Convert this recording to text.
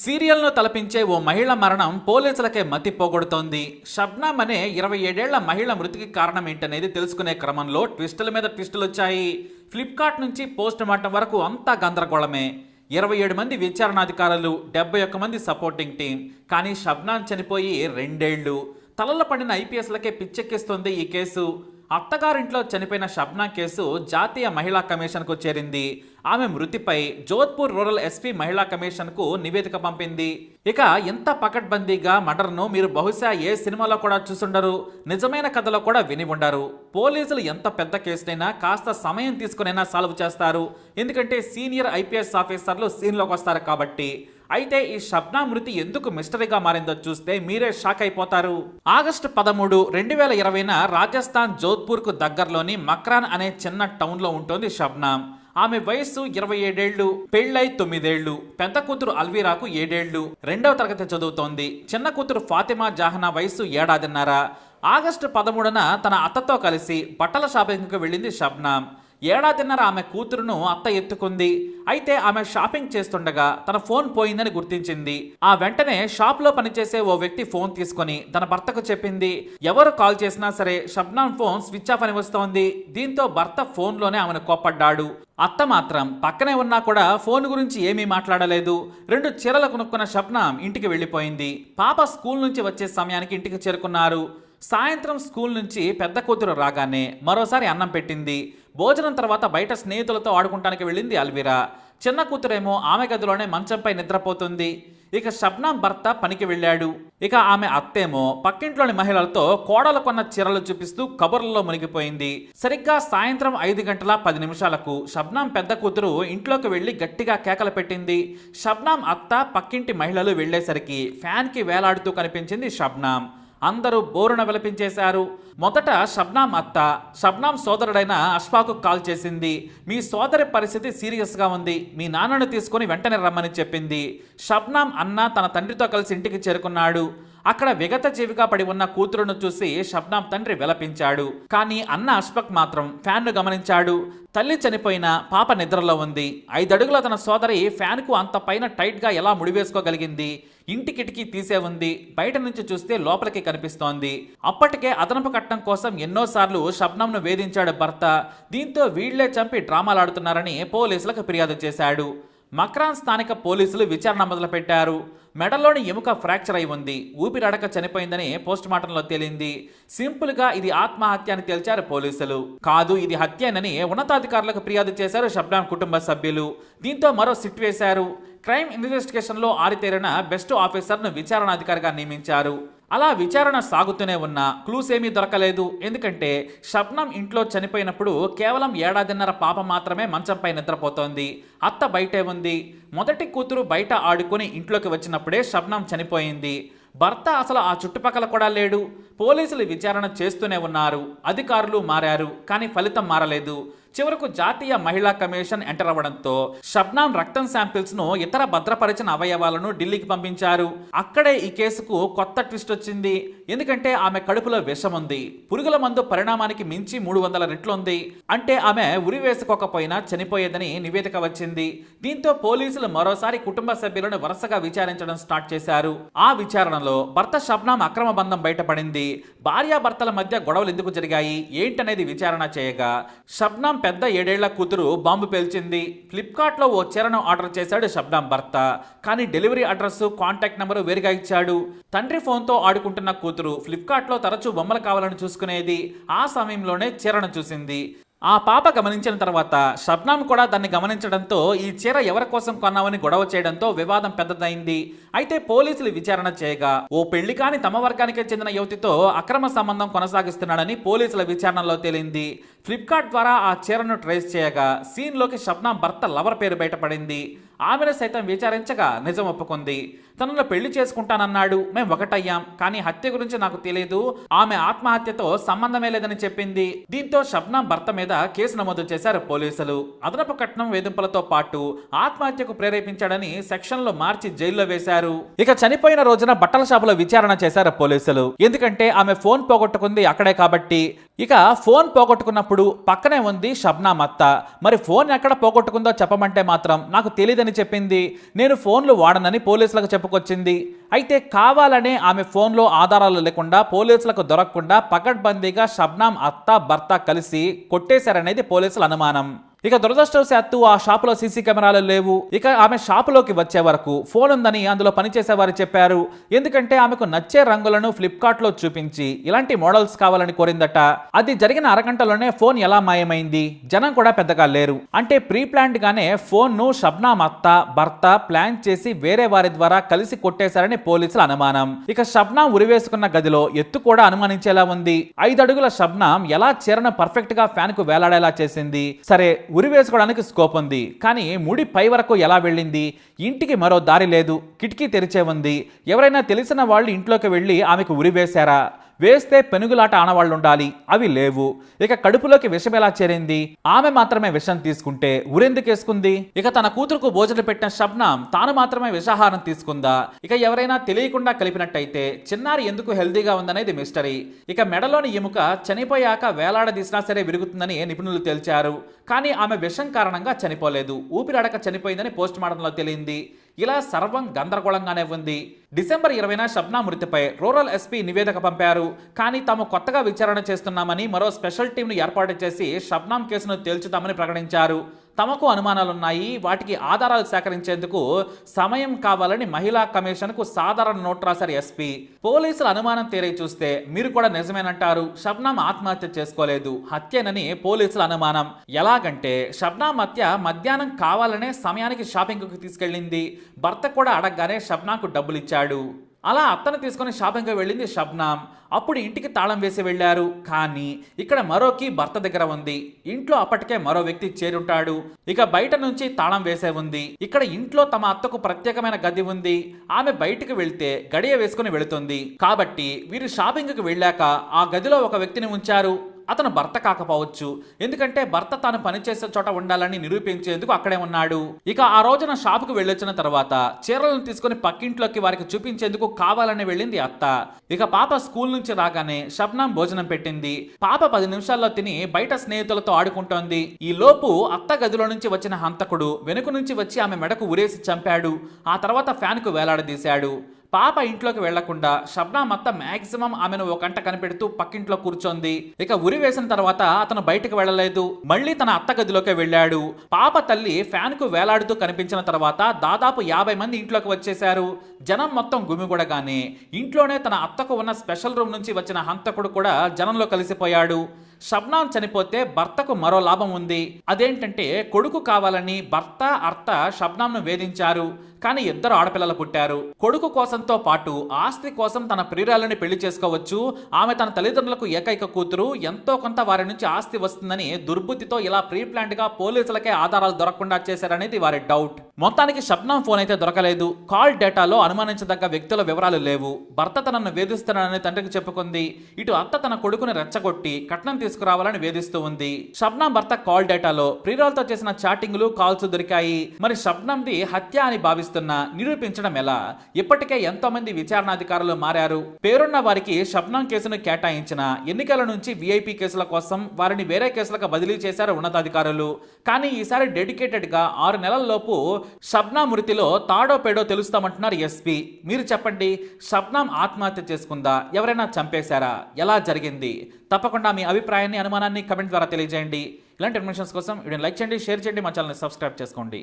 సీరియల్ను తలపించే ఓ మహిళ మరణం పోలీసులకే మతి పోగొడుతోంది. షబ్నామ్ అనే ఇరవై ఏడేళ్ళ మహిళ మృతికి కారణం ఏంటనేది తెలుసుకునే క్రమంలో ట్విస్టుల మీద ట్విస్టులు వచ్చాయి ఫ్లిప్కార్ట్ నుంచి పోస్ట్ మార్టం వరకు అంతా గందరగోళమే. ఇరవై ఏడు మంది విచారణాధికారులు డెబ్బై ఒక్క మంది సపోర్టింగ్ టీం కానీ షబ్నాన్ చనిపోయి రెండేళ్ళు. తలల పడిన ఐపీఎస్లకే పిచ్చెక్కిస్తుంది ఈ కేసు. అత్తగారింట్లో చనిపోయిన షబ్నా కేసు జాతీయ మహిళా కమిషన్కు చేరింది. ఆమె మృతిపై జోధ్పూర్ రూరల్ ఎస్పీ మహిళా కమిషన్కు నివేదిక పంపింది. ఇక ఇంత పకడ్బందీగా మర్డర్ను మీరు బహుశా ఏ సినిమాలో కూడా చూసుండరు. నిజమైన కథలో కూడా విని ఉండరు. పోలీసులు ఎంత పెద్ద కేసునైనా కాస్త సమయం తీసుకునైనా సాల్వ్ చేస్తారు. ఎందుకంటే సీనియర్ ఐపీఎస్ ఆఫీసర్లు సీన్లోకి వస్తారు కాబట్టి. అయితే ఈ షబ్నా మృతి ఎందుకు మిస్టరీగా మారిందో చూస్తే మీరే షాక్ అయిపోతారు. ఆగస్టు పదమూడు రెండు వేల ఇరవైన రాజస్థాన్ జోధ్పూర్కు దగ్గరలోని మక్రాన్ అనే చిన్న టౌన్లో ఉంటుంది షబ్నామ్ ఆమె వయస్సు ఇరవై ఏడేళ్ళు పెళ్ళై తొమ్మిదేళ్ళు పెద్ద కూతురు అల్వీరాకు ఏడేళ్ళు రెండవ తరగతి చదువుతోంది. చిన్న కూతురు ఫాతిమా జాహనా వయస్సు ఏడాదిన్నర. ఆగస్టు పదమూడున తన అత్తతో కలిసి బట్టల షాపింగ్కు వెళ్ళింది షబ్నామ్ ఏడాదిన్నర ఆమె కూతురును అత్త ఎత్తుకుంది. అయితే ఆమె షాపింగ్ చేస్తుండగా తన ఫోన్ పోయిందని గుర్తించింది. ఆ వెంటనే షాప్లో పనిచేసే ఓ వ్యక్తి ఫోన్ తీసుకొని తన భర్తకు చెప్పింది. ఎవరు కాల్ చేసినా సరే షబ్నాన్ ఫోన్ స్విచ్ ఆఫ్ అని వస్తోంది. దీంతో భర్త ఫోన్లోనే ఆమెను కోప్పడ్డాడు. అత్త మాత్రం పక్కనే ఉన్నా కూడా ఫోన్ గురించి ఏమీ మాట్లాడలేదు. రెండు చీరలు కొనుక్కున్న షబ్నాం ఇంటికి వెళ్ళిపోయింది. పాప స్కూల్ నుంచి వచ్చే సమయానికి ఇంటికి చేరుకున్నారు. సాయంత్రం స్కూల్ నుంచి పెద్ద కూతురు రాగానే మరోసారి అన్నం పెట్టింది. భోజనం తర్వాత బయట స్నేహితులతో ఆడుకుంటానికి వెళ్ళింది అల్విరా. చిన్న కూతురేమో ఆమె గదిలోనే మంచంపై నిద్రపోతుంది. ఇక షబ్నాం భర్త పనికి వెళ్ళాడు. ఇక ఆమె అత్తేమో పక్కింట్లోని మహిళలతో కోడలు కొన్న చీరలు చూపిస్తూ కబుర్లలో మునిగిపోయింది. సరిగ్గా సాయంత్రం ఐదు గంటల పది నిమిషాలకు షబ్నాం పెద్ద కూతురు ఇంట్లోకి వెళ్ళి గట్టిగా కేకలు పెట్టింది. షబ్నాం అత్త పక్కింటి మహిళలు వెళ్ళేసరికి ఫ్యాన్కి వేలాడుతూ కనిపించింది షబ్నాం అందరూ బోరున విలపించేశారు. మొదట షబ్నాం అత్త షబ్నాం సోదరుడైన అష్ఫాకు కాల్ చేసింది. మీ సోదరి పరిస్థితి సీరియస్గా ఉంది. మీ నాన్నను తీసుకొని వెంటనే రమ్మని చెప్పింది. షబ్నాం అన్న తన తండ్రితో కలిసి ఇంటికి చేరుకున్నాడు. అక్కడ విగత జీవిగా పడి ఉన్న కూతురును చూసి షబ్నాం తండ్రి విలపించాడు. కానీ అన్న అష్ఫక్ మాత్రం ఫ్యాన్ను గమనించాడు. తల్లి చనిపోయిన పాప నిద్రలో ఉంది. ఐదడుగుల తన సోదరి ఫ్యాన్కు అంత పైన టైట్గా ఎలా ముడివేసుకోగలిగింది? ఇంటి కిటికీ తీసే ఉంది. బయట నుంచి చూస్తే లోపలికి కనిపిస్తోంది. అప్పటికే అదనపు కట్టం కోసం ఎన్నోసార్లు షబ్నంను వేధించాడు భర్త. దీంతో వీళ్ళే చంపి డ్రామాలాడుతున్నారని పోలీసులకు ఫిర్యాదు చేశాడు. మక్రాన్ స్థానిక పోలీసులు విచారణ మొదలుపెట్టారు. మెడలోని ఎముక ఫ్రాక్చర్ అయి ఉంది. ఊపిరడక చనిపోయిందని పోస్ట్ మార్టంలో తేలింది. సింపుల్గా ఇది ఆత్మహత్య అని తేల్చారు పోలీసులు. కాదు ఇది హత్యనని ఉన్నతాధికారులకు ఫిర్యాదు చేశారు షబ్నాం కుటుంబ సభ్యులు. దీంతో మరో సిట్ వేశారు. క్రైమ్ ఇన్వెస్టిగేషన్లో ఆరితేరిన బెస్ట్ ఆఫీసర్ను విచారణాధికారిగా నియమించారు. అలా విచారణ సాగుతూనే ఉన్నా క్లూస్ ఏమీ దొరకలేదు. ఎందుకంటే షబ్నం ఇంట్లో చనిపోయినప్పుడు కేవలం ఏడాదిన్నర పాప మాత్రమే మంచంపై నిద్రపోతోంది. అత్త బయటే ఉంది. మొదటి కూతురు బయట ఆడుకొని ఇంట్లోకి వచ్చినప్పుడే షబ్నం చనిపోయింది. భర్త అసలు ఆ చుట్టుపక్కల కూడా లేడు. పోలీసులు విచారణ చేస్తూనే ఉన్నారు. అధికారులు మారారు కానీ ఫలితం మారలేదు. చివరకు జాతీయ మహిళా కమిషన్ ఎంటర్ అవ్వడంతో షబ్నాం రక్తం శాంపిల్స్ను ఇతర భద్రపరిచిన అవయవాలను ఢిల్లీకి పంపించారు. అక్కడే ఈ కేసుకు కొత్త ట్విస్ట్ వచ్చింది. ఎందుకంటే ఆమె కడుపులో విషం ఉంది. పురుగుల మందు పరిణామానికి మించి మూడు వందల రెట్లుంది అంటే ఆమె ఉరి వేసుకోకపోయినా చనిపోయేదని నివేదిక వచ్చింది. దీంతో పోలీసులు మరోసారి కుటుంబ సభ్యులను వరుసగా విచారించడం స్టార్ట్ చేశారు. ఆ విచారణలో భర్త షబ్నాం అక్రమ బంధం బయటపడింది. భార్యాభర్తల మధ్య గొడవలు ఎందుకు జరిగాయి? ఏంటనేది విచారణ చేయగా షబ్నాం పెద్ద ఏడేళ్ళ కూతురు బాంబు పేల్చింది. ఫ్లిప్కార్ట్లో ఓ చీరను ఆర్డర్ చేశాడు శబ్దం భర్త. కానీ డెలివరీ అడ్రస్ కాంటాక్ట్ నెంబర్ వేరుగా ఇచ్చాడు. తండ్రి ఫోన్తో ఆడుకుంటున్న కూతురు ఫ్లిప్కార్ట్లో తరచూ బొమ్మలు కావాలని చూసుకునేది. ఆ సమయంలోనే చీరను చూసింది. ఆ పాప గమనించిన తర్వాత షబ్నామ్ కూడా దాన్ని గమనించడంతో ఈ చీర ఎవరి కోసం కొన్నామని గొడవ చేయడంతో వివాదం పెద్దదైంది. అయితే పోలీసులు విచారణ చేయగా ఓ పెళ్ళి కాని తమ వర్గానికే చెందిన యువతితో అక్రమ సంబంధం కొనసాగిస్తున్నాడని పోలీసుల విచారణలో తేలింది. ఫ్లిప్కార్ట్ ద్వారా ఆ చీరను ట్రేస్ చేయగా సీన్లోకి షబ్నామ్ భర్త లవర్ పేరు బయటపడింది. ఆమెను సైతం విచారించగా నిజం ఒప్పుకుంది. తనలో పెళ్ళి చేసుకుంటానన్నాడు. మేము ఒకటయ్యాం. కానీ హత్య గురించి నాకు తెలియదు ఆమె ఆత్మహత్యతో సంబంధమే లేదని చెప్పింది. దీంతో షబ్నాం భర్త మీద కేసు నమోదు చేశారు పోలీసులు. అదనపు కట్నం వేధింపులతో పాటు ఆత్మహత్యకు ప్రేరేపించాడని సెక్షన్లో మార్చి జైల్లో వేశారు. ఇక చనిపోయిన రోజున బట్టల షాపులో విచారణ చేశారు పోలీసులు. ఎందుకంటే ఆమె ఫోన్ పోగొట్టుకుంది అక్కడే కాబట్టి. ఇక ఫోన్ పోగొట్టుకున్నప్పుడు అప్పుడు పక్కనే ఉంది షబ్నా అత్త మరి ఫోన్ ఎక్కడ పోగొట్టుకుందో చెప్పమంటే మాత్రం నాకు తెలియదని చెప్పింది. నేను ఫోన్లు వాడనని పోలీసులకు చెప్పుకొచ్చింది. అయితే కావాలనే ఆమె ఫోన్లో ఆధారాలు లేకుండా పోలీసులకు దొరకకుండా పకడ్బందీగా షబ్నాం అత్త భర్త కలిసి కొట్టేశారనేది పోలీసుల అనుమానం. ఇక దురదృష్టవశాత్తు ఆ షాపులో సీసీ కెమెరాలు లేవు. ఇక ఆమె షాపులోకి వచ్చే వరకు ఫోన్ ఉందని అందులో పనిచేసేవారు చెప్పారు. ఎందుకంటే ఆమెకు నచ్చే రంగులను ఫ్లిప్కార్ట్లో చూపించి ఇలాంటి మోడల్స్ కావాలని కోరిందట. అది జరిగిన అరగంటలోనే ఫోన్ ఎలా మాయమైంది? జనం కూడా పెద్దగా లేరు. అంటే ప్రీ ప్లాన్డ్ గానే ఫోన్ను షబ్నామ్ అత్త భర్త ప్లాన్ చేసి వేరే వారి ద్వారా కలిసి కొట్టేశారని పోలీసుల అనుమానం. ఇక షబ్నాం ఉరివేసుకున్న గదిలో ఎత్తు కూడా అనుమానించేలా ఉంది. ఐదు అడుగుల షబ్నాం ఎలా చీరను పర్ఫెక్ట్గా ఫ్యాన్కు వేలాడేలా చేసింది? సరే ఉరి వేసుకోవడానికి స్కోప్ ఉంది. కానీ ముడి పై వరకు ఎలా వెళ్ళింది? ఇంటికి మరో దారి లేదు. కిటికీ తెరిచే ఉంది. ఎవరైనా తెలిసిన వాళ్ళు ఇంట్లోకి వెళ్ళి ఆమెకు ఉరి వేశారా? వేస్తే పెనుగులాట ఆనవాళ్ళు ఉండాలి అవి లేవు. ఇక కడుపులోకి విషం ఎలా చేరింది? ఆమె మాత్రమే విషం తీసుకుంటే ఊరెందుకేసుకుంది? ఇక తన కూతురుకు భోజనం పెట్టిన షబ్నాం తాను మాత్రమే విషాహారం తీసుకుందా? ఇక ఎవరైనా తెలియకుండా కలిపినట్టయితే చిన్నారి ఎందుకు హెల్దీగా ఉందనేది మిస్టరీ. ఇక మెడలోని ఎముక చనిపోయాక వేలాడదీసినా సరే విరుగుతుందని నిపుణులు తేల్చారు. కానీ ఆమె విషం కారణంగా చనిపోలేదు. ఊపిరాడక చనిపోయిందని పోస్ట్ మార్టంలో తెలియంది ఇలా సర్వం గందరగోళంగానే ఉంది. డిసెంబర్ ఇరవైన షబ్నా మృతిపై రూరల్ ఎస్పీ నివేదిక పంపారు. కానీ తాము కొత్తగా విచారణ చేస్తున్నామని మరో స్పెషల్ టీంను ఏర్పాటు చేసి షబ్నాం కేసును తేల్చుతామని ప్రకటించారు. తమకు అనుమానాలున్నాయి. వాటికి ఆధారాలు సేకరించేందుకు సమయం కావాలని మహిళా కమిషన్కు సాధారణ నోట్ రాశారు ఎస్పీ. పోలీసుల అనుమానం తీరై చూస్తే మీరు కూడా నిజమేనంటారు. షబ్నాం ఆత్మహత్య చేసుకోలేదు. హత్యనని పోలీసుల అనుమానం. ఎలాగంటే షబ్నాం హత్య మధ్యాహ్నం కావాలనే సమయానికి షాపింగ్కు తీసుకెళ్ళింది. భర్త కూడా అడగగానే షబ్నాకు డబ్బులిచ్చాడు. అలా అత్తను తీసుకొని షాపింగ్కి వెళ్ళింది షబ్నామ్. అప్పుడు ఇంటికి తాళం వేసి వెళ్ళారు. కానీ ఇక్కడ మరోకి భర్త దగ్గర ఉంది. ఇంట్లో అప్పటికే మరో వ్యక్తి చేరుంటాడు. ఇక బయట నుంచి తాళం వేసే ఉంది. ఇక్కడ ఇంట్లో తమ అత్తకు ప్రత్యేకమైన గది ఉంది. ఆమె బయటికి వెళ్తే గడియ వేసుకుని వెళుతుంది. కాబట్టి వీరు షాపింగ్కి వెళ్ళాక ఆ గదిలో ఒక వ్యక్తిని ఉంచారు. అతను భర్త కాకపోవచ్చు. ఎందుకంటే భర్త తాను పనిచేసే చోట ఉండాలని నిరూపించేందుకు అక్కడే ఉన్నాడు. ఇక ఆ రోజున షాపుకు వెళ్ళొచ్చిన తర్వాత చీరలను తీసుకుని పక్కింట్లోకి వారికి చూపించేందుకు కావాలని వెళ్ళింది అత్త. ఇక పాప స్కూల్ నుంచి రాగానే షబ్నాం భోజనం పెట్టింది. పాప పది నిమిషాల్లో తిని బయట స్నేహితులతో ఆడుకుంటోంది. ఈ లోపు అత్త గదిలో నుంచి వచ్చిన హంతకుడు వెనుక నుంచి వచ్చి ఆమె మెడకు ఉరేసి చంపాడు. ఆ తర్వాత ఫ్యాన్కు వేలాడదీశాడు. పాప ఇంట్లోకి వెళ్ళకుండా షబ్నా అత్త మాక్సిమం ఆమెను ఒక గంట కనిపెడుతూ పక్కింట్లో కూర్చొంది. ఇక ఉరి వేసిన తర్వాత అతను బయటకు వెళ్ళలేదు. మళ్ళీ తన అత్త గదిలోకి వెళ్ళాడు. పాప తల్లి ఫ్యాన్కు వేలాడుతూ కనిపించిన తర్వాత దాదాపు యాభై మంది ఇంట్లోకి వచ్చేశారు. జనం మొత్తం గుమిగూడగానే ఇంట్లోనే తన అత్తకు ఉన్న స్పెషల్ రూమ్ నుంచి వచ్చిన హంతకుడు కూడా జనంలో కలిసిపోయాడు. షబ్నాం చనిపోతే భర్తకు మరో లాభం ఉంది. అదేంటంటే కొడుకు కావాలని భర్త అర్త షబ్నాంను వేధించారు. కానీ ఇద్దరు ఆడపిల్లలు పుట్టారు. కొడుకు కోసంతో పాటు ఆస్తి కోసం తన ప్రియురాలని పెళ్ళి చేసుకోవచ్చు. ఆమె తన తల్లిదండ్రులకు ఏకైక కూతురు. ఎంతో కొంత వారి నుంచి ఆస్తి వస్తుందని దుర్బుద్ధితో ఇలా ప్రీప్లాంట్గా గా పోలీసులకే ఆధారాలు దొరకకుండా చేశారనేది వారి డౌట్. మొత్తానికి షబ్నాం ఫోన్ అయితే దొరకలేదు. కాల్ డేటాలో అనుమానించదగ్గ వ్యక్తుల వివరాలు లేవు. భర్త తనను వేధిస్తున్నానని తండ్రికి చెప్పుకుంది. ఇటు అత్త తన కొడుకుని రెచ్చగొట్టి కట్నం తీసుకురావాలని వేధిస్తూ ఉంది. షబ్నాం భర్త కాల్ డేటాలో ప్రియురాలతో చేసిన చాటింగ్లు కాల్స్ దొరికాయి. మరి షబ్నంది హత్య అని భావిస్తున్న నిరూపించడం ఎలా? ఇప్పటికే ఎంతో మంది విచారణాధికారులు మారారు. పేరున్న వారికి షబ్నం కేసును కేటాయించిన ఎన్నికల నుంచి విఐపి కేసుల కోసం వారిని వేరే కేసులకు బదిలీ చేశారు ఉన్నతాధికారులు. కానీ ఈసారి డెడికేటెడ్గా ఆరు నెలల లోపు షబ్నా మృతిలో తాడో పేడో తెలుస్తామంటున్నారు ఎస్పీ. మీరు చెప్పండి షబ్నాం ఆత్మహత్య చేసుకుందా? ఎవరైనా చంపేశారా? ఎలా జరిగింది? తప్పకుండా మీ అభిప్రాయాన్ని అనుమానాన్ని కమెంట్ ద్వారా తెలియజేయండి. ఇలాంటి ఇన్ఫర్మేషన్స్ కోసం వీడియో లైక్ చేయండి షేర్ చేయండి మా ఛానల్ని సబ్స్క్రైబ్ చేసుకోండి.